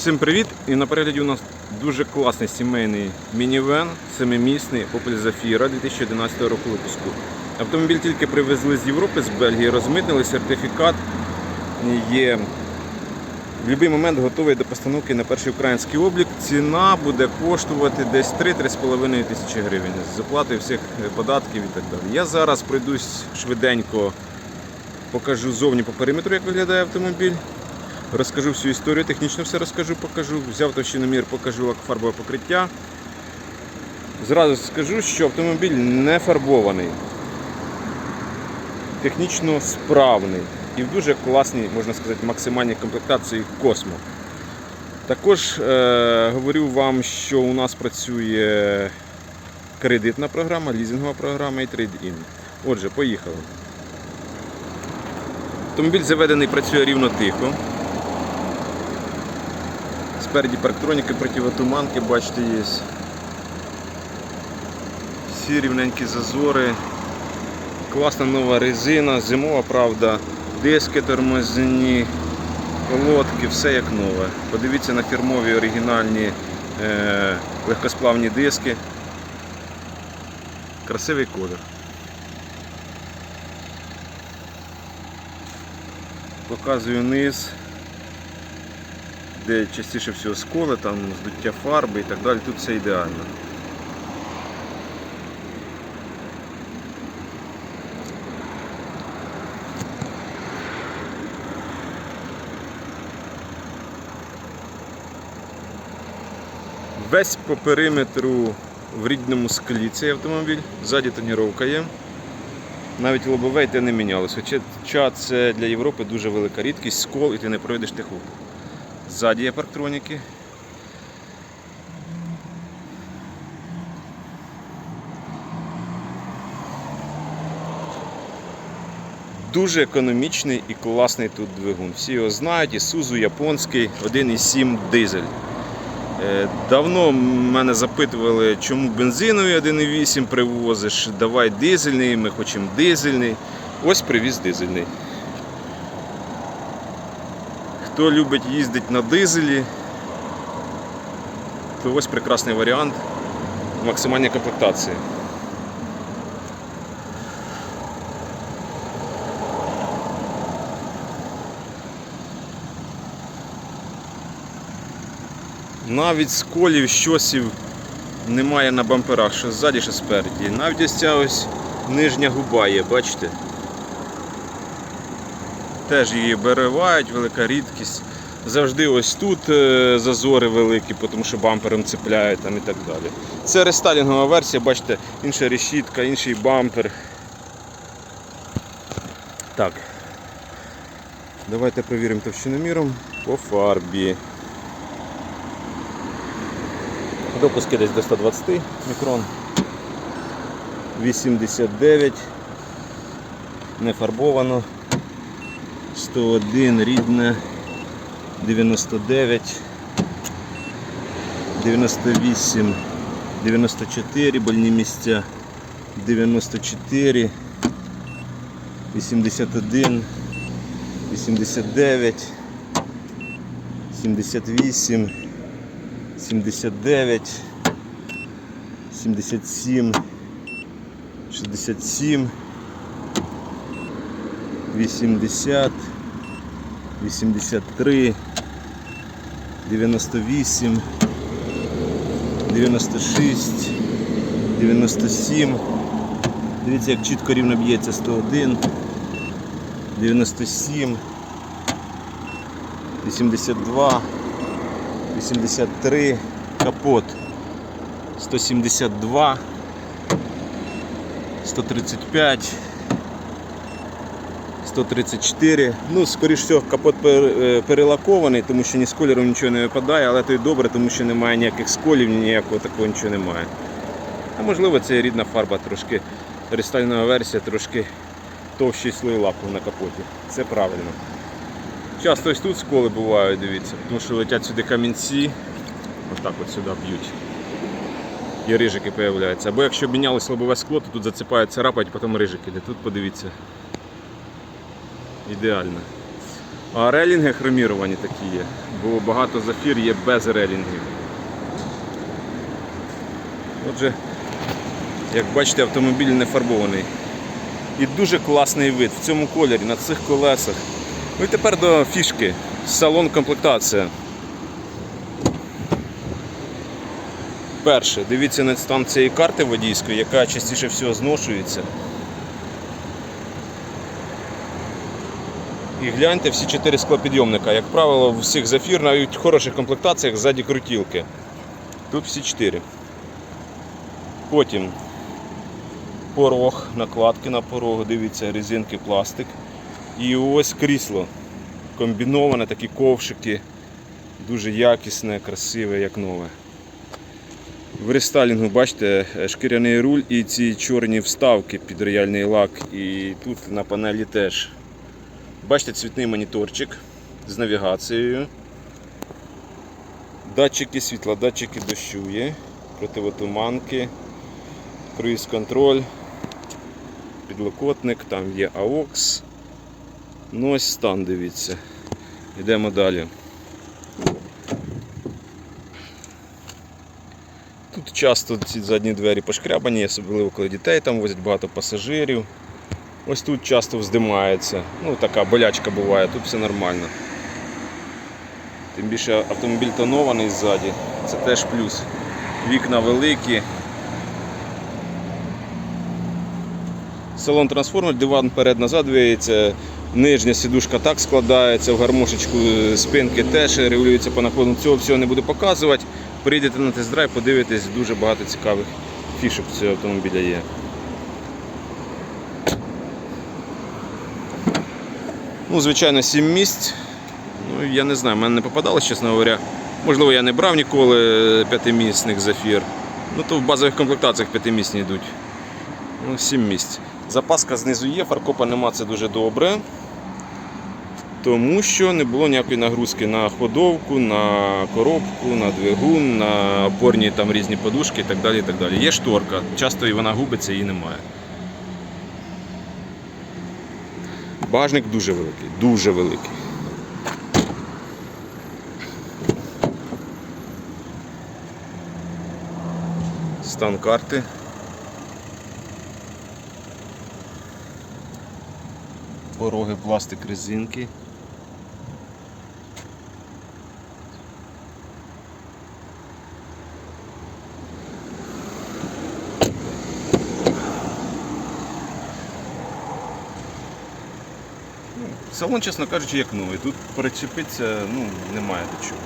Всім привіт! І на перегляді у нас дуже класний сімейний мінівен, семимісний Opel Zafira 2011 року випуску. Автомобіль тільки привезли з Європи, з Бельгії, розмитнили, сертифікат є. В будь-який момент готовий до постановки на перший український облік. Ціна буде коштувати десь 3-3,5 тисячі гривень з оплатою всіх податків і так далі. Я зараз пройдусь швиденько, покажу зовні по периметру, як виглядає автомобіль. Розкажу всю історію, технічно все розкажу, покажу. Взяв товщиномір, покажу лакофарбове покриття. Зразу скажу, що автомобіль не фарбований, технічно справний і в дуже класній, можна сказати, максимальній комплектації Космо. Також е, говорю вам, що у нас працює кредитна програма, лізингова програма і трейд-ін. Отже, поїхали. Автомобіль заведений, працює рівно тихо. Спереді парктроніки противотуманки, бачите, є. Всі рівненькі зазори. Класна нова резина, зимова, правда, диски тормозні, колодки, все як нове. Подивіться на фірмові оригінальні е, легкосплавні диски. Красивий колір. Показую низ де частіше всього сколи, там здуття фарби і так далі, тут все ідеально. Весь по периметру в рідному склі цей автомобіль, ззаді тоніровка є. Навіть лобове йде не мінялося. Хоча це для Європи дуже велика рідкість, скол і ти не пройдеш теху. Ззаді є парктроніки. Дуже економічний і класний тут двигун. Всі його знають, Ісузу японський 1,7 дизель. Е, Давно мене запитували, чому бензиновий 1,8 привозиш, давай дизельний, ми хочемо дизельний. Ось привіз дизельний. Хто любить їздити на дизелі, то ось прекрасний варіант максимальній комплектації. Навіть сколів, щосів немає на бамперах, що ззаді, що спереді. Навіть ось ця ось нижня губа є, бачите? Теж її беревають, велика рідкість. Завжди ось тут е, зазори великі, тому що бампером цепляють там і так далі. Це рестайлінгова версія, бачите, інша решітка, інший бампер. Так. Давайте перевіримо товщиноміром по фарбі. Допуски десь до 120 мікрон. 89. Не фарбовано. 101 рідне. 99. 98. 94 больні місця. 94. 81. 89. 78. 79, 77, 67, 80, 83, 98, 96, 97. Дивіться, як чітко рівно б'ється 101, 97, 82. 83 капот 172 135 134 ну скоріш всього капот перелакований тому що ні з кольору нічого не випадає але то й добре тому що немає ніяких сколів ніякого такого нічого немає а можливо це рідна фарба трошки рестайльнова версія трошки товщий слой лаку на капоті це правильно Часто ось тут сколи бувають, дивіться, тому що летять сюди камінці, отак от сюди б'ють. І рижики з'являються. Або якщо мінялось лобове скло, то тут зацепають, царапають, потім рижики. Тут подивіться. Ідеально. А релінги хроміровані такі є, бо багато зафір є без релінгів. Отже, як бачите, автомобіль не фарбований. І дуже класний вид в цьому кольорі, на цих колесах. Ну і тепер до фішки. Салон комплектація. Перше, дивіться на стан цієї карти водійської, яка частіше всього зношується. І гляньте всі чотири склопідйомника. Як правило, в всіх зафір, навіть в хороших комплектаціях ззаді крутілки. Тут всі чотири. Потім порог, накладки на порогу, дивіться, резинки, пластик. І ось крісло. Комбіноване, такі ковшики. Дуже якісне, красиве, як нове. В рестайлінгу, бачите, шкіряний руль і ці чорні вставки під рояльний лак. І тут на панелі теж. Бачите, цвітний моніторчик з навігацією. Датчики світла, датчики дощу є, противотуманки, круїз-контроль, підлокотник, там є AUX. Ну ось стан, дивіться. Йдемо далі. Тут часто ці задні двері пошкрябані, особливо коли дітей там возять багато пасажирів. Ось тут часто вздимається. Ну така болячка буває, тут все нормально. Тим більше автомобіль тонований ззаді, це теж плюс. Вікна великі. Салон трансформер, диван перед-назад двиється, нижня сідушка так складається, в гармошечку спинки теж регулюється по наклону. Цього всього не буду показувати. Прийдете на тест-драйв, подивитесь, дуже багато цікавих фішок цього автомобіля є. Ну, звичайно, 7 місць. Ну, я не знаю, мене не попадалось, чесно говоря. Можливо, я не брав ніколи п'ятимісних зафір. Ну, то в базових комплектаціях п'ятимісні йдуть. Ну, 7 місць. Запаска знизу є, фаркопа нема, це дуже добре. Тому що не було ніякої нагрузки на ходовку, на коробку, на двигун, на опорні там різні подушки і так далі. І так далі. Є шторка, часто і вона губиться, її немає. Багажник дуже великий, дуже великий. Стан карти. Пороги, пластик, резинки. Салон, чесно кажучи, як новий. Тут перечепитися ну, немає до чого.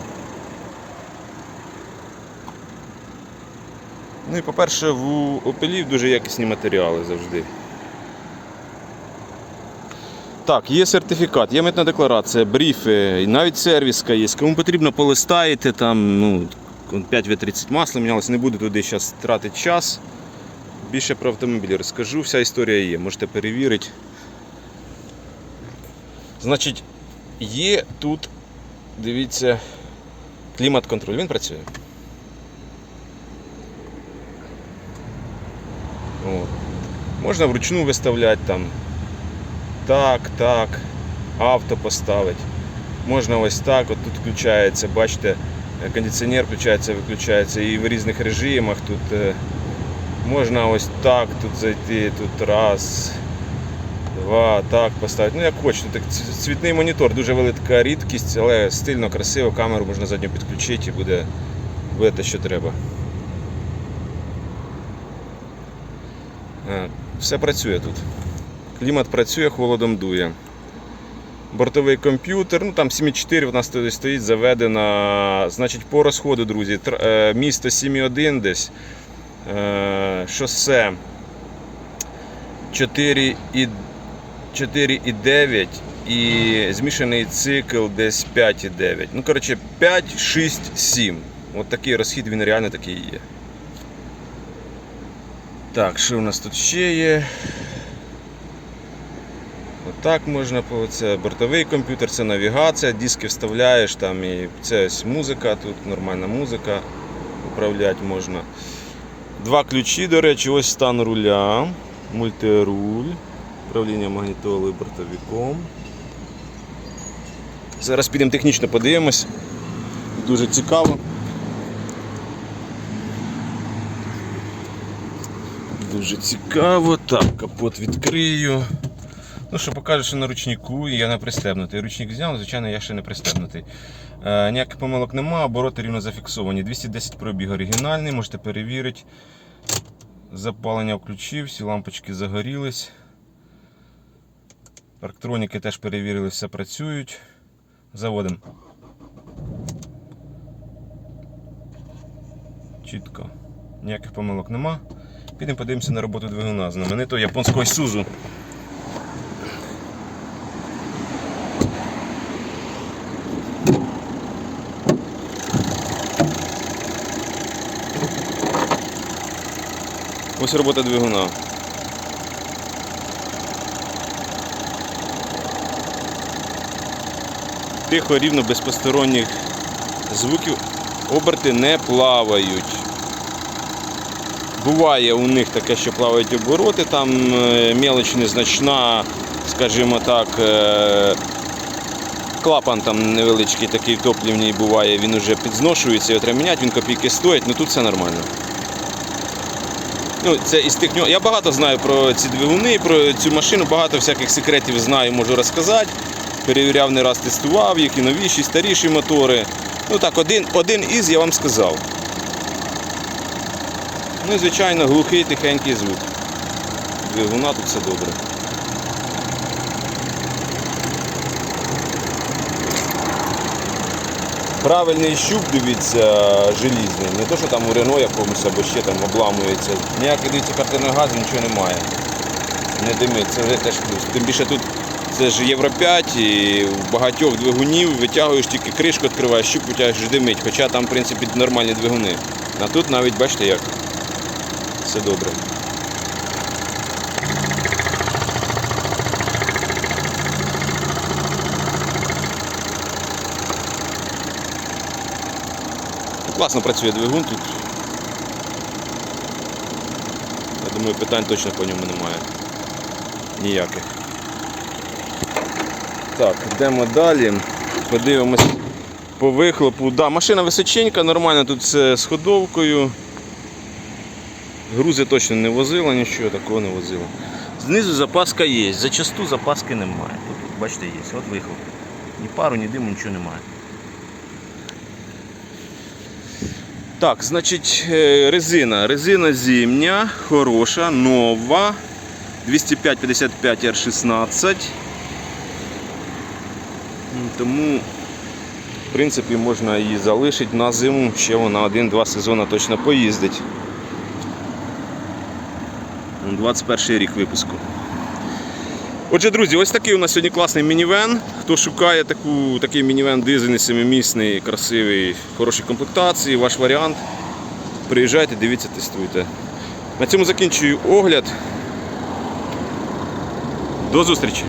Ну і по-перше, в Opel дуже якісні матеріали завжди. Так, є сертифікат, є митна декларація, бріфи, навіть сервіска є. Кому потрібно, полистаєте там, ну, 5В30 масло мінялося, не буду туди зараз тратити час. Більше про автомобіль розкажу, вся історія є, можете перевірити. Значить, є тут, дивіться, клімат-контроль, він працює. От. Можна вручну виставляти там. Так, так, авто поставити. Можна ось так, от тут включається, бачите, кондиціонер включається, виключається і в різних режимах. Тут е, можна ось так тут зайти, тут раз, два, так поставити. Ну як хочете. Так, цвітний монітор, дуже велика рідкість, але стильно, красиво, камеру можна задню підключити і буде, буде те, що треба. Е, Все працює тут. Клімат працює, холодом дує. Бортовий комп'ютер, ну там 7.4 в нас стоїть, заведена. Значить, по розходу, друзі, е, місто 7.1 десь. Е, Шосе 4 і 4,9 і змішаний цикл десь 5,9. Ну, коротше, 5, 6, 7. От такий розхід, він реально такий є. Так, що у нас тут ще є? Отак можна, по- це бортовий комп'ютер, це навігація, диски вставляєш там і це ось музика, тут нормальна музика, управляти можна. Два ключі, до речі, ось стан руля, мультируль, управління магнітолою бортовиком. Зараз підемо технічно подивимось. Дуже цікаво. Дуже цікаво. Так, капот відкрию. Ну, що покаже, що на ручнику я не пристебнутий. Ручник зняв, звичайно, я ще не пристебнутий. Е, ніяких помилок нема, обороти рівно зафіксовані. 210 пробіг оригінальний, можете перевірити. Запалення включив, всі лампочки загорілись. Парктроніки теж перевірили, все працюють. Заводимо. Чітко. Ніяких помилок нема. Підемо подивимося на роботу двигуна знаменитого японського Isuzu. Ось робота двигуна. Тихо, рівно, без посторонніх звуків. Оберти не плавають. Буває у них таке, що плавають обороти, там е, мелоч незначна, скажімо так, е, клапан там невеличкий такий топлівний буває, він вже підзношується, його треба міняти, він копійки стоїть, ну тут все нормально. Ну, це із тих. Я багато знаю про ці двигуни, про цю машину, багато всяких секретів знаю, можу розказати. Перевіряв не раз, тестував їх, і новіші, старіші мотори. Ну так, один, один із я вам сказав. Ну і звичайно глухий тихенький звук. Двигуна тут все добре. Правильний щуп, дивіться, желізний. Не то, що там у Рено якомусь або ще там обламується. Ніяких дивіться картинного газу, нічого немає. Не димить, це вже теж плюс. Тим більше тут це ж Євро 5 і в багатьох двигунів витягуєш тільки кришку, відкриваєш, щуп витягуєш димить. Хоча там, в принципі, нормальні двигуни. А тут навіть бачите як. Все добре. Класно працює двигун тут. Я думаю, питань точно по ньому немає. Ніяких. Так, йдемо далі. Подивимось по вихлопу. Да, машина височенька, нормально тут з ходовкою. Грузи точно не возила, нічого такого не возила. Знизу запаска є, зачасту запаски немає. Тут, бачите, є, от вихлоп. Ні пару, ні диму, нічого немає. Так, значить, е, резина. Резина зимня, хороша, нова. 205-55 R16. Тому, в принципі, можна її залишити на зиму. Ще вона один-два сезони точно поїздить. 21 рік випуску. Отже, друзі, ось такий у нас сьогодні класний мінівен. Хто шукає таку, такий мінівен дизельний, семимісний, красивий, хорошій комплектації, ваш варіант. Приїжджайте, дивіться, тестуйте. На цьому закінчую огляд. До зустрічі!